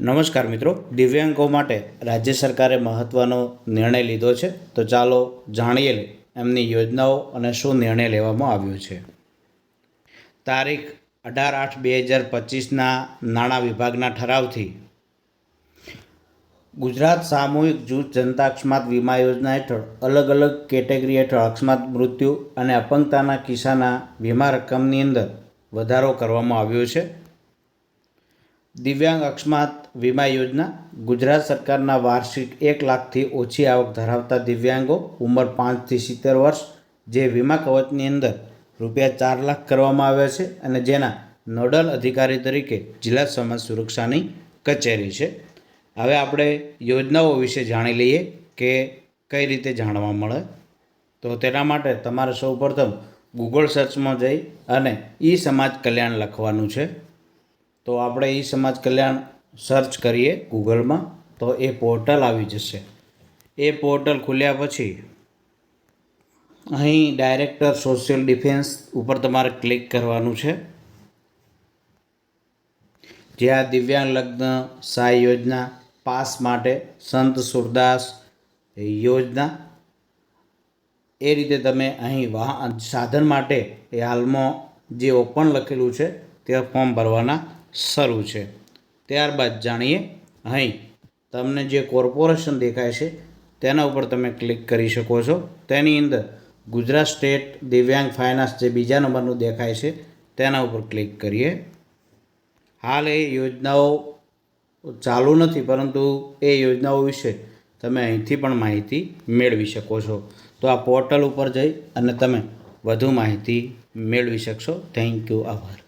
નમસ્કાર મિત્રો, દિવ્યાંગો માટે રાજ્ય સરકારે મહત્ત્વનો નિર્ણય લીધો છે. તો ચાલો જાણીએ એમની યોજનાઓ અને શું નિર્ણય લેવામાં આવ્યો છે. તારીખ અઢાર આઠ બે હજાર પચીસના નાણાં વિભાગના ઠરાવથી ગુજરાત સામૂહિક જૂથ જનતા અકસ્માત વીમા યોજના હેઠળ અલગ અલગ કેટેગરી હેઠળ અકસ્માત, મૃત્યુ અને અપંગતાના કિસ્સાના વીમા રકમની અંદર વધારો કરવામાં આવ્યો છે. દિવ્યાંગ અકસ્માત વીમા યોજના ગુજરાત સરકારના વાર્ષિક એક લાખથી ઓછી આવક ધરાવતા દિવ્યાંગો ઉંમર પાંચથી સિત્તેર વર્ષ, જે વીમા કવચની અંદર રૂપિયા ચાર લાખ કરવામાં આવ્યા છે અને જેના નોડલ અધિકારી તરીકે જિલ્લા સમાજ સુરક્ષાની કચેરી છે. હવે આપણે યોજનાઓ વિશે જાણી લઈએ કે કઈ રીતે જાણવા મળે. તો તેના માટે તમારે સૌપ્રથમ ગૂગલ સર્ચમાં જઈ અને ઈ સમાજ કલ્યાણ લખવાનું છે. તો આપણે ઈ સમાજ કલ્યાણ સર્ચ કરીએ ગૂગલમાં, તો એ પોર્ટલ આવી જશે. એ પોર્ટલ ખુલ્યા પછી અહીં ડાયરેક્ટર સોશિયલ ડિફેન્સ ઉપર તમારે ક્લિક કરવાનું છે. જ્યાં દિવ્યાંગ લગ્ન સહાય યોજના પાસ માટે સંત સુરદાસ યોજના, એ રીતે તમે અહીં વાહન સાધન માટે એ હાલમાં જે ઓપન લખેલું છે, તે ફોર્મ ભરવાના શરૂ છે. ત્યારબાદ જાણીએ અહીં. તમને જે કોર્પોરેશન દેખાય છે, તેના ઉપર તમે ક્લિક કરી શકો છો. તેની અંદર ગુજરાત સ્ટેટ દિવ્યાંગ ફાઇનાન્સ જે બીજા નંબરનું દેખાય છે, તેના ઉપર ક્લિક કરીએ. હાલ એ યોજનાઓ ચાલુ નથી, પરંતુ એ યોજનાઓ વિશે તમે અહીંથી પણ માહિતી મેળવી શકો છો. તો આ પોર્ટલ ઉપર જઈ અને તમે વધુ માહિતી મેળવી શકશો. થેન્ક યુ, આભાર.